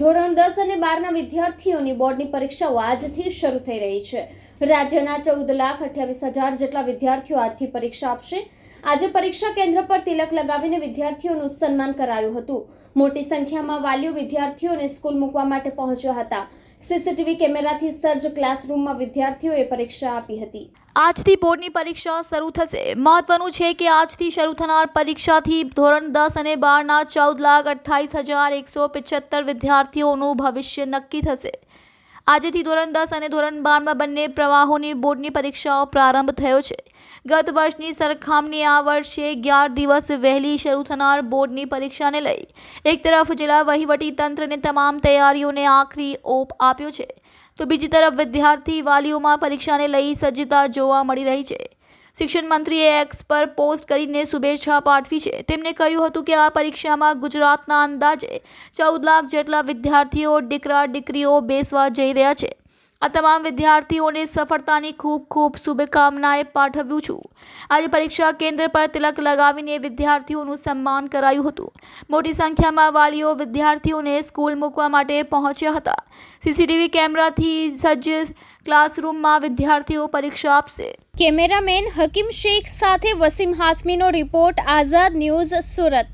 ધોરણ દસ અને બારના વિદ્યાર્થીઓની બોર્ડની પરીક્ષાઓ આજથી શરૂ થઈ રહી છે. રાજ્યના ચૌદ લાખ અઠ્યાવીસ હજાર જેટલા વિદ્યાર્થીઓ આજથી પરીક્ષા આપશે. આજે પરીક્ષા કેન્દ્ર પર તિલક લગાવીને વિદ્યાર્થીઓનું સન્માન કરાયું હતું. મોટી સંખ્યામાં વાલીઓ વિદ્યાર્થીઓને સ્કૂલ મૂકવા માટે પહોંચ્યા હતા. સીસીટીવી કેમેરાથી સજ્જ ક્લાસરૂમમાં વિદ્યાર્થીઓએ પરીક્ષા આપી હતી. આજથી બોર્ડની પરીક્ષા શરૂ થશે. મહત્વનું છે કે આજથી શરૂ થનાર પરીક્ષાથી ધોરણ દસ અને બારના ચૌદ લાખ અઠ્ઠાવીસ હજાર એકસો પિચોતેર વિદ્યાર્થીઓનું ભવિષ્ય નક્કી થશે. આજથી ધોરણ દસ અને ધોરણ બારમાં બંને પ્રવાહોની બોર્ડની પરીક્ષાઓ પ્રારંભ થયો છે. ગત વર્ષની સરખામણી આ વર્ષે અગિયાર દિવસ વહેલી શરૂ થનાર બોર્ડની પરીક્ષાને લઈ એક તરફ જિલ્લા વહીવટી તંત્રને તમામ તૈયારીઓને આખરી ઓપ આપ્યો છે. તો બીજી તરફ વિદ્યાર્થી વાલીઓમાં પરીક્ષાને લઈ સજ્જતા જોવા મળી રહી છે. શિક્ષણ મંત્રીએ એક્સ પર પોસ્ટ કરીને શુભેચ્છા પાઠવી છે. તેમણે કહ્યું હતું કે આ પરીક્ષામાં ગુજરાતના અંદાજે ચૌદ લાખ જેટલા વિદ્યાર્થીઓ, દીકરા, દીકરીઓ બેસવા જઈ રહ્યા છે. આ તમામ વિદ્યાર્થીઓને સફળતાની ખૂબ ખૂબ શુભકામનાએ પાઠવ્યું છું. આજે પરીક્ષા કેન્દ્ર પર તિલક લગાવીને વિદ્યાર્થીઓનું સન્માન કરાયું હતું. મોટી સંખ્યામાં વાલીઓ વિદ્યાર્થીઓને સ્કૂલ મૂકવા માટે પહોંચ્યા હતા. સીસીટીવી કેમેરાથી સજ્જ ક્લાસરૂમમાં વિદ્યાર્થીઓ પરીક્ષા આપશે. કેમેરામેન હકીમ શેખ સાથે વસીમ હાસમીનો રિપોર્ટ, આઝાદ ન્યૂઝ સુરત.